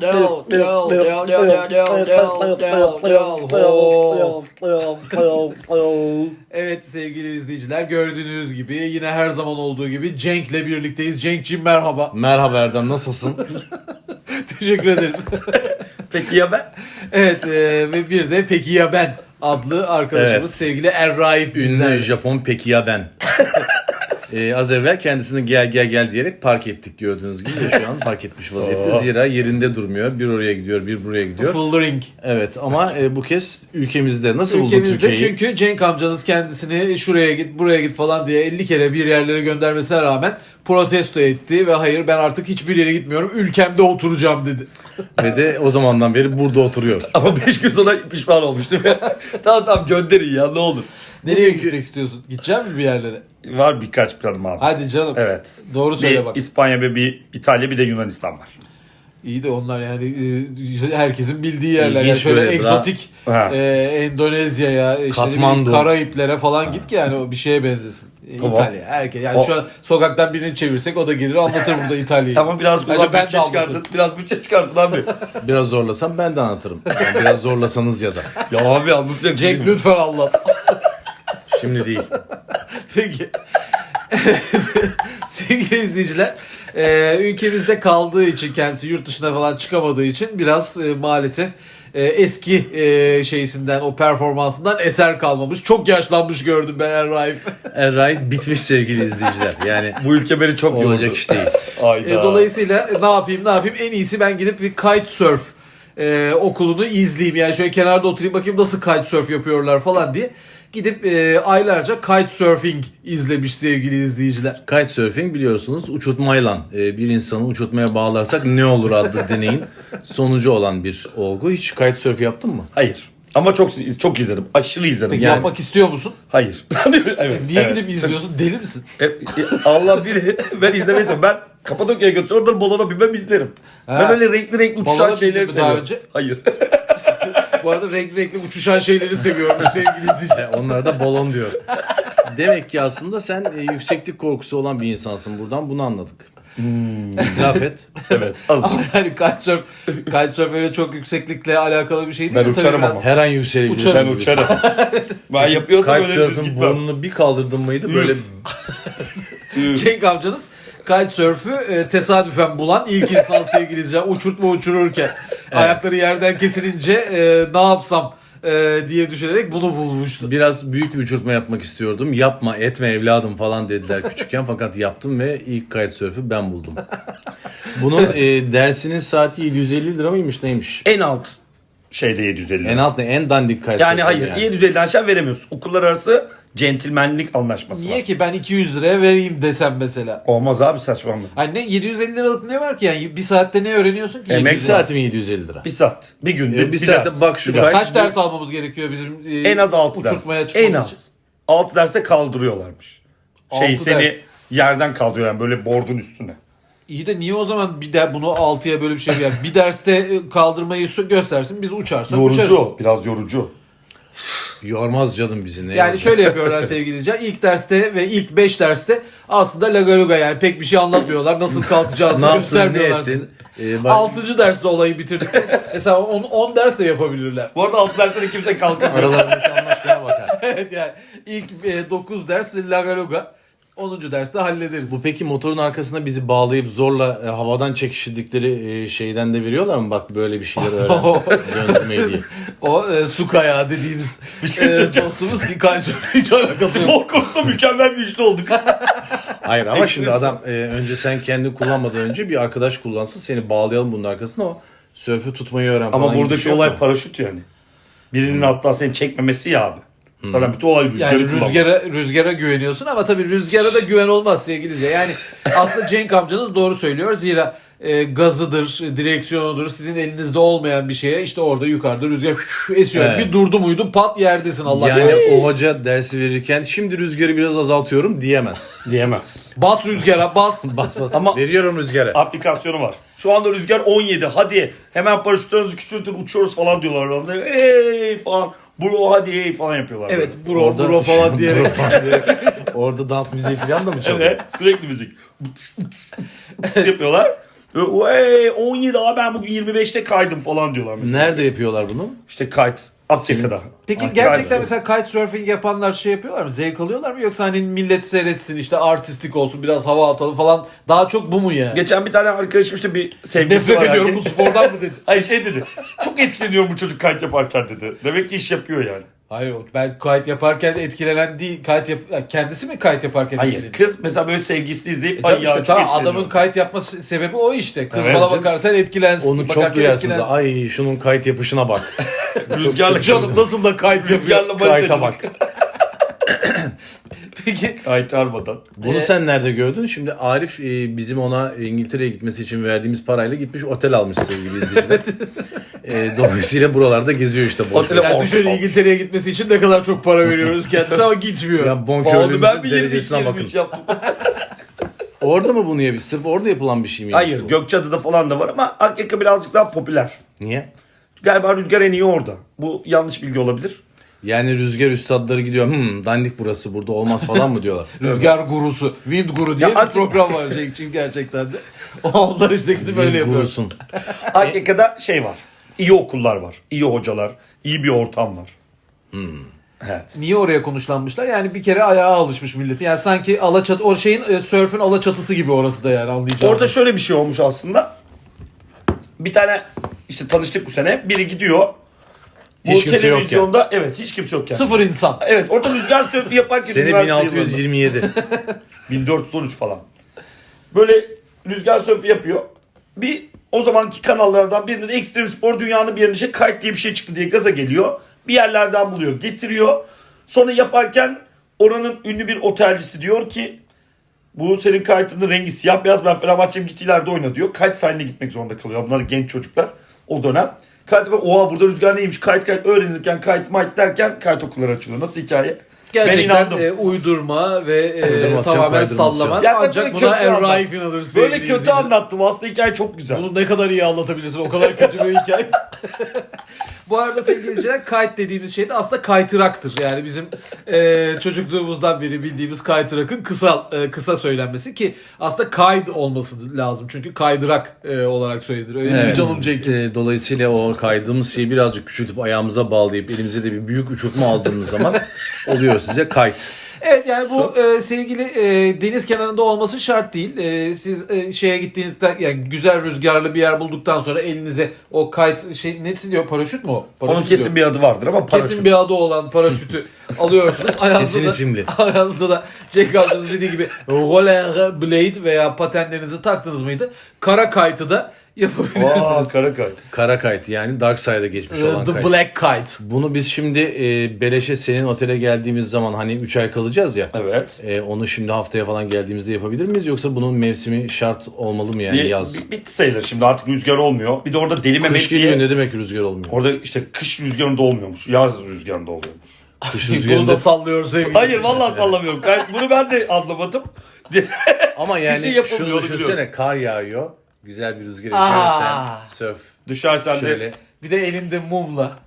Del, del, del, del, del, del, del, del. Evet sevgili izleyiciler gördüğünüz gibi yine her zaman olduğu gibi Cenk'le birlikteyiz. Cenk'ciğim merhaba. Merhaba Erdem nasılsın? Teşekkür ederim. Peki ya ben? evet e, ve bir de Peki ya ben adlı arkadaşımız Evet. sevgili Erraif Ünlü bizler. Japon peki ya ben. Ee, az evvel kendisini gel gel gel diyerek park ettik gördüğünüz gibi şu an park etmiş vaziyette. Zira yerinde durmuyor. Bir oraya gidiyor bir buraya gidiyor. Fullering. Evet ama e, bu kez ülkemizde nasıl Ülkemizde Türkiye'yi? çünkü Cenk amcanız kendisini şuraya git buraya git falan diye 50 kere bir yerlere göndermesine rağmen protesto etti ve hayır ben artık hiçbir yere gitmiyorum ülkemde oturacağım dedi. Ve de o zamandan beri burada oturuyor. Ama 5 gün sonra pişman olmuştum. tamam tamam gönderin ya ne olur. Nereye gitmek istiyorsun? Gidecek mi bir yerlere? Var birkaç planım abi. Hadi canım. Evet. Doğru söyle Bir bak. İspanya ve bir İtalya bir de Yunanistan var. İyi de onlar yani e, herkesin bildiği yerler. İlginç Yani şöyle böyle egzotik Ha. e, Endonezya'ya, işte ne Katmandu. bileyim, Karayiplere falan git ki yani o bir şeye benzesin. E, Tamam. İtalya. Herkes. Yani O- şu an sokaktan birini çevirsek o da gelir anlatır burada İtalya'yı. Tamam biraz Acaba güzel ben de bütçe anlatırım. çıkartın. Biraz bütçe çıkartın abi. Biraz zorlasam ben de anlatırım. Yani biraz zorlasanız ya da. ya abi anlatacak Cenk lütfen anlat. Şimdi değil. Peki. Sevgili izleyiciler, e, ülkemizde kaldığı için kendisi yurt dışına falan çıkamadığı için biraz e, maalesef e, eski e, şeysinden o performansından eser kalmamış. Çok yaşlanmış gördüm ben Erraif. Erray bitmiş sevgili izleyiciler. Yani Bu ülke beni çok olacak yordu. iş değil. Ayda. Dolayısıyla ne yapayım ne yapayım en iyisi ben gidip bir kitesurf e, okulunu izleyeyim. Yani şöyle kenarda oturayım bakayım nasıl kitesurf yapıyorlar falan diye. Gidip e, aylarca kitesurfing izlemiş sevgili izleyiciler. Kitesurfing biliyorsunuz uçurtmayla e, bir insanı uçurtmaya bağlarsak ne olur adlı deneyin sonucu olan bir olgu. Hiç kitesurf yaptın mı? Hayır. Ama çok çok izledim. Aşırı izledim. Peki yani. yapmak istiyor musun? Hayır. evet. Niye evet. gidip izliyorsun? Deli misin? E, e, Allah biri ben izlemeysem ben Kapadokya'ya götür oradan balona binmem izlerim. Ha. Ben öyle renkli renkli uçuşan Balona şeyleri seviyorum. daha önce? Hayır. Bu arada renkli renkli uçuşan şeyleri seviyorum sevgili izleyiciler. Onlar da balon diyor. Demek ki aslında sen e, yükseklik korkusu olan bir insansın buradan bunu anladık. İtiraf et. evet. Ama yani kitesurf, kitesurf öyle çok yükseklikle alakalı bir şey değil. Ben de tabii uçarım biraz- ama. Her an yükselebilirsin. Uçarım. Ben uçarım. ben yapıyorsam öyle düz Kitesurf'un gitmem. burnunu bir kaldırdın mıydı böyle Üf. Cenk amcanız kitesurf'ü e, tesadüfen bulan ilk insan sevgili izleyiciler. Uçurtma uçururken ayakları yerden kesilince e, ne yapsam e, diye düşünerek bunu bulmuştu. biraz büyük bir uçurtma yapmak istiyordum. Yapma etme evladım falan dediler küçükken fakat yaptım ve ilk kitesurf'ü ben buldum. Bunun e, dersinin saati 750 lira mıymış neymiş? En alt şeyde 750. En alt ne? En dandik kitesurf. yani hayır 750'den aşağı veremiyorsun. Okullar arası centilmenlik anlaşması Niye var. ki ben 200 liraya vereyim desem mesela. Olmaz abi saçmalama. Hani ne 750 liralık ne var ki yani bir saatte ne öğreniyorsun ki? Emek Emek 700 lira? saati mi 750 lira? Bir saat. Bir günde. E, bir saatte bak şu kayıt- Kaç ders almamız gerekiyor bizim e, En az 6 ders. uçurtmaya çıkmamız En için? az. 6 derste kaldırıyorlarmış. Şey Altı seni ders. yerden kaldırıyor yani böyle bordun üstüne. İyi de niye o zaman bir de bunu 6'ya böyle bir şey yani bir derste e, kaldırmayı sö- göstersin biz uçarsak uçarız. Yorucu. Biraz yorucu. Yormaz canım bizi ne Yani şöyle yapıyorlar sevgili izleyiciler. İlk derste ve ilk 5 derste aslında lagaluga yani pek bir şey anlatmıyorlar. Nasıl ne yaptın ne göstermiyorlar size. ettin? Ee, bak, 6. derste olayı bitirdik. Mesela 10, 10 ders de yapabilirler. Bu arada 6 derste de kimse kalkamıyor. aralarındaki anlaşmaya bakar. evet yani ilk 9 ders lagaluga. 10. derste hallederiz. Bu peki motorun arkasına bizi bağlayıp zorla e, havadan çekiştirdikleri e, şeyden de veriyorlar mı? Bak böyle bir şeyler öğren. Döndürmeyi diye. o e, su kayağı dediğimiz Bir şey e, söyleyeceğim. dostumuz ki Kaiser'la hiç alakası yok. Spor konusunda mükemmel bir üçlü olduk. Hayır ama şimdi adam e, önce sen kendi kullanmadan önce bir arkadaş kullansın seni bağlayalım bunun arkasına o sörfü tutmayı öğren falan Ama gibi bir buradaki şey olay mu? paraşüt yani. Birinin hatta seni çekmemesi ya abi. Zaten bütün olay rüzgarı Yani kullanmak. rüzgara, rüzgara güveniyorsun ama tabii rüzgara da güven olmaz sevgili izleyiciler. Yani aslında Cenk amcanız doğru söylüyor. Zira e, gazıdır, direksiyonudur sizin elinizde olmayan bir şeye işte orada yukarıda rüzgar esiyor. Evet. Bir durdu muydu pat yerdesin Allah Yani korusun. o hoca dersi verirken şimdi rüzgarı biraz azaltıyorum diyemez. Diyemez. Bas rüzgara bas. Bas bas. Ama- Veriyorum rüzgarı. Aplikasyonu var. Şu anda rüzgar 17 hadi hemen paraşütlerinizi küçültün uçuyoruz falan diyorlar. Orada, Ey falan. Bro hadi ey falan yapıyorlar. Evet böyle. bro Orada- bro falan diyerek. Orada dans müziği falan da mı çalıyor? Evet sürekli müzik. yapıyorlar. Hey, 17 abi ben bugün 25'te kaydım falan diyorlar mesela. Nerede yapıyorlar bunu? İşte kayıt. Akyaka'da. Peki Kayıt. gerçekten mesela kitesurfing yapanlar şey yapıyorlar mı? Zevk alıyorlar mı? Yoksa hani millet seyretsin işte artistik olsun biraz hava atalım falan. Daha çok bu mu yani? Geçen bir tane arkadaşım işte bir sevgilisi Nefret var. ediyorum bu spordan mı dedi. Ay şey dedi. Çok etkileniyorum bu çocuk kayıt yaparken dedi. Demek ki iş yapıyor yani. Hayır ben kayıt yaparken etkilenen değil. Kayıt yap kendisi mi kayıt yaparken Hayır etkileniyor? kız mesela böyle sevgilisini izleyip E ay ya işte çok tamam adamın kayıt yapma se- sebebi o işte. Kız Evet. bana bakarsan etkilensin. Onu çok bakarken duyarsınız. etkilensin. Ay şunun kayıt yapışına bak. Rüzgarla Canım nasıl da kayıt yapıyor. Rüzgarla Kayıta bak. Peki Kayıt armadan. Bunu Ee, sen nerede gördün? Şimdi Arif e, bizim ona İngiltere'ye gitmesi için verdiğimiz parayla gitmiş otel almış sevgili izleyiciler. E, dolayısıyla buralarda geziyor işte. Otele- yani düşün İngiltere'ye gitmesi için ne kadar çok para veriyoruz kendisine ama gitmiyor. Ya 22 derecesine bakın. 23 yaptım. Orada mı bunu yapıyor? Sırf orada yapılan bir şey mi? Hayır Gökçeada'da falan da var ama Akyaka birazcık daha popüler. Niye? Galiba rüzgar en iyi orada. Bu yanlış bilgi olabilir. Yani rüzgar üstadları gidiyor. Hmm, dandik burası burada olmaz falan mı diyorlar? Rüzgar gurusu, wind guru diye Ya bir program var Cenk'ciğim gerçekten de. Onlar işte gidip öyle yapıyor. Gurusun. Akyaka'da şey var. İyi okullar var. iyi hocalar. iyi bir ortam var. Evet. Niye oraya konuşlanmışlar? Yani bir kere ayağa alışmış milleti. Yani sanki alaçat o şeyin e, sörfün alaçatısı gibi orası da yani anlayacağım. Orada şöyle bir şey olmuş aslında. Bir tane işte tanıştık bu sene. Biri gidiyor. Bu Hiç kimse yok televizyonda evet hiç kimse yok yani. sıfır insan. Evet orada rüzgar sörfü yaparken Sene üniversite yıllarında. 1627. 1413 falan. Böyle rüzgar sörfü yapıyor. Bir o zamanki kanallardan birinde de ekstrem spor dünyanın bir yerine şey kayıt diye bir şey çıktı diye gaza geliyor. Bir yerlerden buluyor, getiriyor. Sonra yaparken oranın ünlü bir otelcisi diyor ki bu senin kayıtının rengi siyah beyaz ben Fenerbahçe'm git ileride oyna diyor. Kayıt sahiline gitmek zorunda kalıyor. Bunlar genç çocuklar o dönem. Kayıt oha burada rüzgar neymiş kayıt kayıt öğrenirken kayıt mayıt derken kayıt okulları açılıyor. Nasıl hikaye? Gerçekten inandım. e, uydurma ve e, Uydurmasyon, tamamen kaydırmasyon. sallama. Ya ben Ancak böyle buna kötü Erraif anlattım. inanır Böyle kötü izleyiciler. anlattım aslında hikaye çok güzel. Bunu ne kadar iyi anlatabilirsin o kadar kötü bir hikaye. Bu arada sevgili izleyiciler kite dediğimiz şey de aslında kaytıraktır. Yani bizim e, çocukluğumuzdan beri bildiğimiz kaytırakın kısa e, kısa söylenmesi ki aslında kayd olması lazım. Çünkü kaydırak e, olarak söylenir. Öyle değil mi Evet. canım Cenk? E, dolayısıyla o kaydığımız şeyi birazcık küçültüp ayağımıza bağlayıp elimize de bir büyük uçurtma aldığımız zaman oluyor size kayıt. Evet yani bu e, sevgili e, deniz kenarında olması şart değil. E, siz e, şeye gittiğinizde yani güzel rüzgarlı bir yer bulduktan sonra elinize o kayıt şey ne diyor paraşüt mü o? Paraşüt Onun kesin diyor. bir adı vardır ama paraşüt. kesin bir adı olan paraşütü alıyorsunuz. Ayağınızda Kesin isimli. ayağınızda da Jack amcanızın dediği gibi roller blade veya patenlerinizi taktınız mıydı? Kara kayıtı da Aa, yapabilirsiniz. kara kayıt. Kara kayıt yani Dark Side'a geçmiş E, olan The kayıt. Black Kite. Bunu biz şimdi e, Beleş'e senin otele geldiğimiz zaman hani 3 ay kalacağız ya. Evet. E, onu şimdi haftaya falan geldiğimizde yapabilir miyiz yoksa bunun mevsimi şart olmalı mı yani Bir, yaz? bir- bitti sayılır şimdi artık rüzgar olmuyor. Bir de orada deli Mehmet Kış geliyor diye. ne demek rüzgar olmuyor? Orada işte kış rüzgarında olmuyormuş. Yaz rüzgarında oluyormuş. Kış Bunu rüzgarında da sallıyor sevgili. Hayır vallahi sallamıyorum. Gayet bunu ben de anlamadım. ama yani şey yapılmıyor, şunu onu düşünsene biliyorum. kar yağıyor. Güzel bir rüzgar Aa. esersen surf Düşersen şöyle. de Bir de elinde mumla.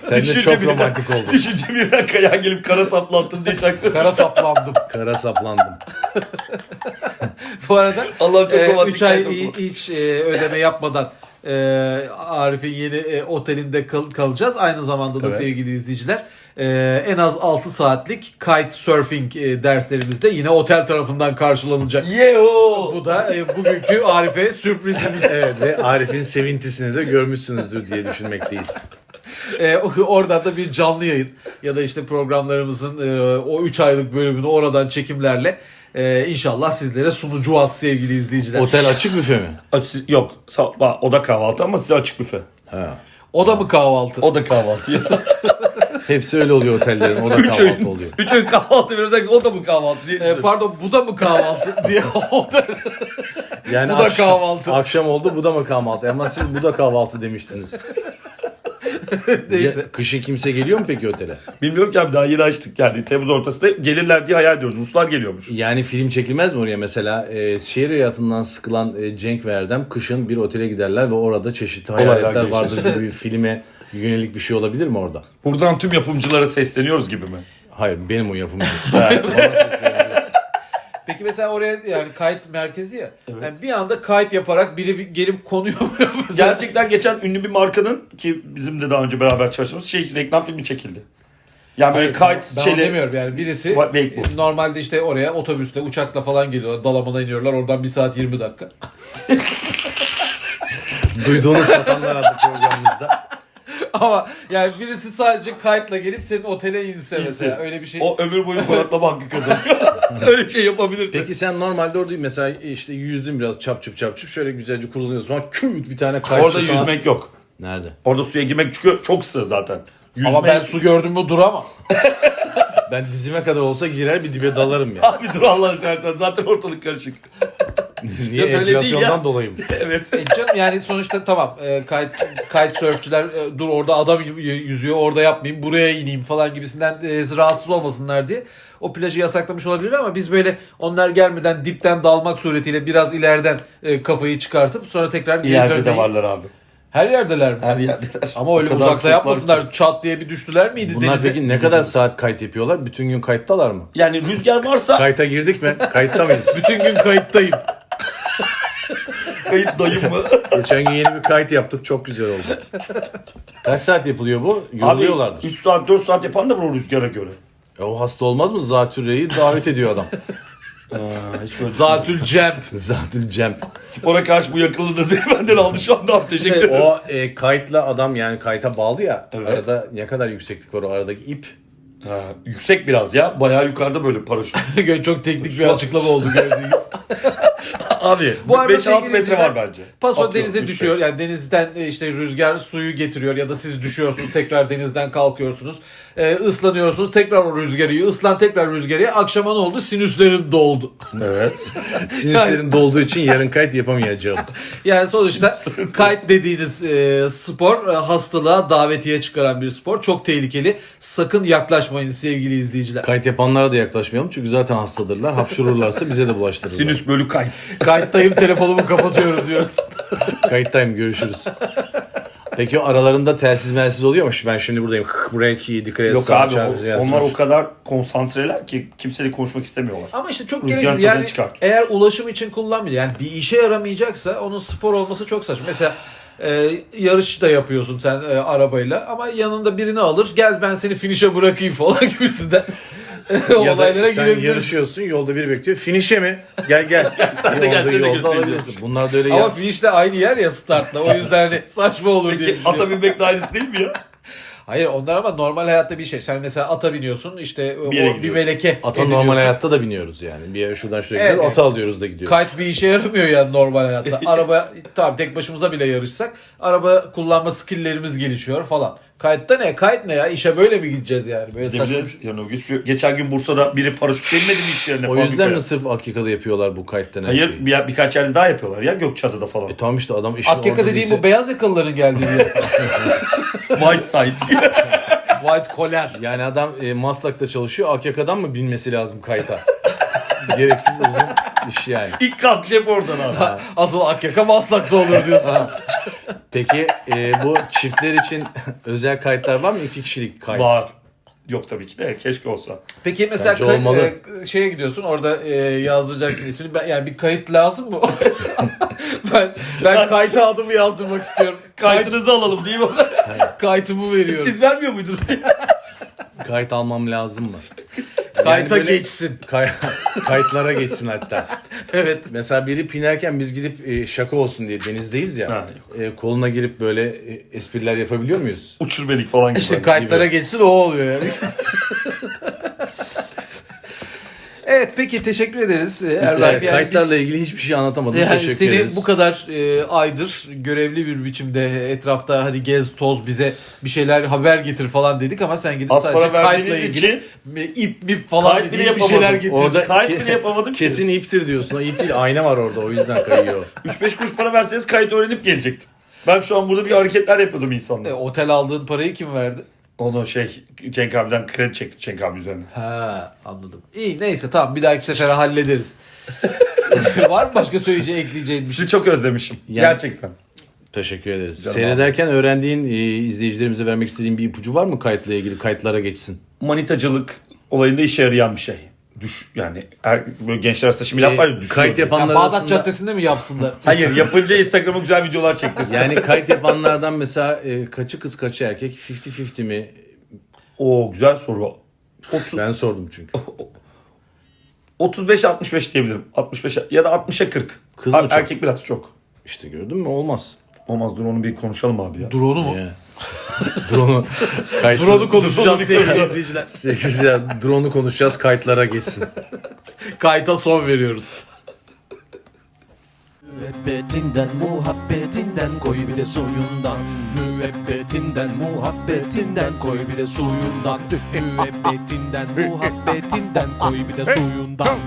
Sen de Düşünce çok birden- romantik oldun. düşünce birden kayağa gelip kara saplattım diye şarkı. Kara saplandım. Kara saplandım. Bu arada Allah'ım çok romantik 3 ay bu. hiç e, ödeme yapmadan e, Arif'in yeni e, otelinde kal- kalacağız. Aynı zamanda da Evet. sevgili izleyiciler e, en az 6 saatlik kite surfing e, derslerimiz de yine otel tarafından karşılanacak. Yeho. Bu da e, bugünkü Arif'e sürprizimiz. evet ve Arif'in sevintisini de görmüşsünüzdür diye düşünmekteyiz. E, oradan da bir canlı yayın ya da işte programlarımızın e, o 3 aylık bölümünü oradan çekimlerle e, inşallah sizlere sunacağız sevgili izleyiciler. Otel açık büfe mi? Açı- yok. sa- ba- O da kahvaltı ama size açık büfe. Ha. O da mı kahvaltı? O da kahvaltı ya. Hepsi öyle oluyor otellerin. O da Üç kahvaltı öğün, oluyor. üç öğün kahvaltı veriyorsak o da mı kahvaltı diye. E, pardon bu da mı kahvaltı diye otel. Yani Bu da akşam- kahvaltı. Akşam oldu bu da mı kahvaltı? Ama siz bu da kahvaltı demiştiniz. Neyse. Ya, kışın kimse geliyor mu peki otele? Bilmiyorum ki abi daha yeni açtık yani. Temmuz ortasında gelirler diye hayal ediyoruz. Ruslar geliyormuş. Yani film çekilmez mi oraya mesela? E, şehir hayatından sıkılan e, Cenk ve Erdem kışın bir otele giderler ve orada çeşitli Olaylar hayaletler gelişir. vardır gibi bir filme yönelik bir şey olabilir mi orada? Buradan tüm yapımcılara sesleniyoruz gibi mi? Hayır benim o yapımcı. Bana seslenebilirsin. Peki Peki mesela oraya yani kayıt merkezi ya. Yani bir anda kayıt yaparak biri bir gelip konuyor Gerçekten geçen ünlü bir markanın ki bizim de daha önce beraber çalıştığımız şey reklam filmi çekildi. Yani böyle Hayır, kayıt ben şeyle demiyorum yani birisi Wakeboard. normalde işte oraya otobüsle uçakla falan geliyorlar Dalaman'a iniyorlar oradan 1 saat 20 dakika Duyduğunuz satanlar adlı programımızda. ama yani birisi sadece kayıtla gelip senin otele inse mesela öyle bir şey o ömür boyu konaklama hakkı kazanıyor. Öyle şey yapabilirsin. Peki sen normalde orada mesela işte yüzdün biraz çap çup çap çup şöyle güzelce kullanıyorsun. Sonra küt bir tane kayıtçı Orada sana- yüzmek yok. Nerede? Orada suya girmek çünkü çok sığ zaten. Yüzmek... ama ben su gördüm mü duramam Ben dizime kadar olsa girer bir dibe dalarım ya. Abi dur Allah'ını seversen zaten ortalık karışık. Niye? öyle değil Enflasyondan ya. dolayı mı? evet. E canım yani sonuçta tamam e, kayıt kayıt sörfçüler e, dur orada adam y- yüzüyor orada yapmayayım buraya ineyim falan gibisinden e, rahatsız olmasınlar diye o plajı yasaklamış olabilir ama biz böyle onlar gelmeden dipten dalmak suretiyle biraz ileriden e, kafayı çıkartıp sonra tekrar geri İleride de dönmeyi- varlar abi. Her yerdeler mi? Her yerdeler. Ama öyle O kadar uzakta yapmasınlar. ki. Çat diye bir düştüler miydi Bunlar denize? peki ne kadar saat kayıt yapıyorlar? Bütün gün kayıttalar mı? Yani rüzgar varsa Kayıta girdik mi? Kayıtta mıyız? Bütün gün kayıttayım. Kayıt dayım mı? Geçen gün yeni bir kayıt yaptık. Çok güzel oldu. Kaç saat yapılıyor bu? Abi Yoruluyorlardır. 3 saat 4 saat yapan da var o rüzgara göre. E o hasta olmaz mı? Zatürre'yi davet ediyor adam. Aa, hiç böyle Zatül Cemp. Zatül Cem. Spora karşı bu yakınlığınız beni benden aldı şu anda abi teşekkür ederim. O e, kayıtla adam yani kayıta bağlı ya. Evet. Arada ne kadar yükseklik var o aradaki ip. Ha, yüksek biraz ya. Bayağı yukarıda böyle paraşüt. Çok teknik bir açıklama oldu gördüğün gibi. Abi Bu arada 5-6 sevgili metre izleyiciler, var bence. Paso Atıyorum, denize üç, düşüyor. beş. Yani denizden e, işte rüzgar suyu getiriyor ya da siz düşüyorsunuz tekrar denizden kalkıyorsunuz. Ee, ıslanıyorsunuz tekrar o rüzgarı. Islan tekrar rüzgarı. Akşama ne oldu? Sinüslerin doldu. Evet. Sinüslerin dolduğu için yarın kayıt yapamayacağım. Yani sonuçta kite dediğiniz e, spor e, hastalığa davetiye çıkaran bir spor. Çok tehlikeli. Sakın yaklaşmayın sevgili izleyiciler. Kayıt yapanlara da yaklaşmayalım çünkü zaten hastadırlar. Hapşururlarsa bize de bulaştırırlar. Sinüs bölü kayıt. Kayıttayım telefonumu kapatıyorum diyoruz. Kayıttayım görüşürüz. Peki aralarında telsiz melsiz oluyor mu? Ben şimdi buradayım. Buraya ki dikkat et. Yok sağ abi çağır, o- onlar o kadar konsantreler ki kimseyle konuşmak istemiyorlar. Ama işte çok Rüzgar gereksiz. Yani çıkartıyor. eğer ulaşım için kullanmayacak yani bir işe yaramayacaksa onun spor olması çok saçma. Mesela e, yarış da yapıyorsun sen e, arabayla ama yanında birini alır gel ben seni finish'e bırakayım falan gibisinden Ya da olaylara sen girebilirsin. yarışıyorsun yolda biri bekliyor. Finish'e mi? Gel gel. Sen de Yolda- gel, seni de yolda götüreyim. Bunlar da öyle Ama ya. finish de aynı yer ya startla. O yüzden hani saçma olur diye Peki düşünüyorum. ata binmek de aynısı değil mi ya? Hayır onlar ama normal hayatta bir şey. Sen mesela ata biniyorsun işte o Bir yere bir gidiyorsun. meleke Ata ediniyorsun. normal hayatta da biniyoruz yani. Bir yere şuradan şuraya Evet, gidiyoruz. evet. Ata alıyoruz da gidiyoruz. Kite bir işe yaramıyor yani normal hayatta. Araba tamam tek başımıza bile yarışsak araba kullanma skilllerimiz gelişiyor falan. Kite'da ne? Kite ne ya? İşe böyle mi gideceğiz yani? Böyle saçma. Gideceğiz. Yani geç- geçen gün Bursa'da biri paraşüt inmedi mi iş yerine? O yüzden fabrikaya? mi sırf Akyaka'da yapıyorlar bu kayıt denen Hayır bir, birkaç yerde daha yapıyorlar ya Gökçeada'da falan. E tamam işte adam işin Akyaka orada dediğim değilse- bu beyaz yakalıların geldiği yer. White side. White collar. Yani adam e, Maslak'ta çalışıyor. Akyaka'dan mı binmesi lazım kayıta? Gereksiz uzun iş yani. İlk kalkış hep oradan abi. Asıl Akyaka Maslak'ta olur diyorsun. Peki e, bu çiftler için özel kayıtlar var mı? İki kişilik kayıt. Var. Yok tabii ki de keşke olsa. Peki mesela Bence kay- olmalı. e, şeye gidiyorsun orada e, yazdıracaksın ismini. Ben, yani bir kayıt lazım mı? ben ben kayıt adımı yazdırmak istiyorum. Kayıt, Kaydınızı alalım değil mi? kayıtımı veriyorum. Siz vermiyor muydunuz? Kayıt almam lazım mı? Kayıta böyle- geçsin. Kay- kayıtlara geçsin hatta. Evet. Mesela biri pinerken biz gidip e, şaka olsun diye denizdeyiz ya. Ha, e, koluna girip böyle e, espriler yapabiliyor muyuz? Uçurmedik falan gibi. İşte gibi. kayıtlara geçsin o oluyor yani. evet peki teşekkür ederiz e, Erberk. Evet, Yani- kayıtlarla ilgili hiçbir şey anlatamadım. Yani Teşekkür seni ederiz. bu kadar e, aydır görevli bir biçimde etrafta hadi gez toz bize bir şeyler haber getir falan dedik ama sen gidip Az sadece kayıtla ilgili için ip mip falan dediğin bir şeyler getir. Orada Kayıt bile yapamadım ki. Kesin iptir diyorsun. O ip değil ayna var orada o yüzden kayıyor. 3-5 kuruş para verseniz kayıt öğrenip gelecektim. Ben şu an burada bir hareketler yapıyordum E, insanlara. otel aldığın parayı kim verdi? Onu şey Cenk abiden kredi çektik Cenk abi üzerine. Ha anladım. İyi neyse tamam bir dahaki sefere hallederiz. Var mı başka söyleyeceğin ekleyeceğin bir şey? Sizi çok özlemişim. Yani- Gerçekten. Teşekkür ederiz. Canım Seyrederken öğrendiğin, e, izleyicilerimize vermek istediğin bir ipucu var mı kayıtla ilgili? Kayıtlara geçsin. Manitacılık olayında işe yarayan bir şey. Düş yani er, böyle gençler arasında şimdi laf var ya E, düşüyor. kayıt diye. yapan- Ya Bağdat arasında- Caddesi'nde mi yapsınlar? Hayır yapınca Instagram'a güzel videolar çektirsin. Yani kayıt yapanlardan mesela e, kaçı kız kaçı erkek 50-50 mi? O güzel soru. 30, Ben sordum çünkü. 35-65 diyebilirim. 65 ya da 60'a 40. Kız mı Er- çok? Erkek biraz çok. İşte gördün mü olmaz. Olmaz dur onu bir konuşalım abi ya. Drone'u mu? Yani. Drone'u kayıt, Drone'u konuşacağız sevgili izleyiciler. Sekiz ya, drone'u konuşacağız kayıtlara geçsin. Kayıta son veriyoruz. Müebbetinden muhabbetinden koy bir de suyundan Müebbetinden muhabbetinden koy bir de suyundan Müebbetinden muhabbetinden koy bir de suyundan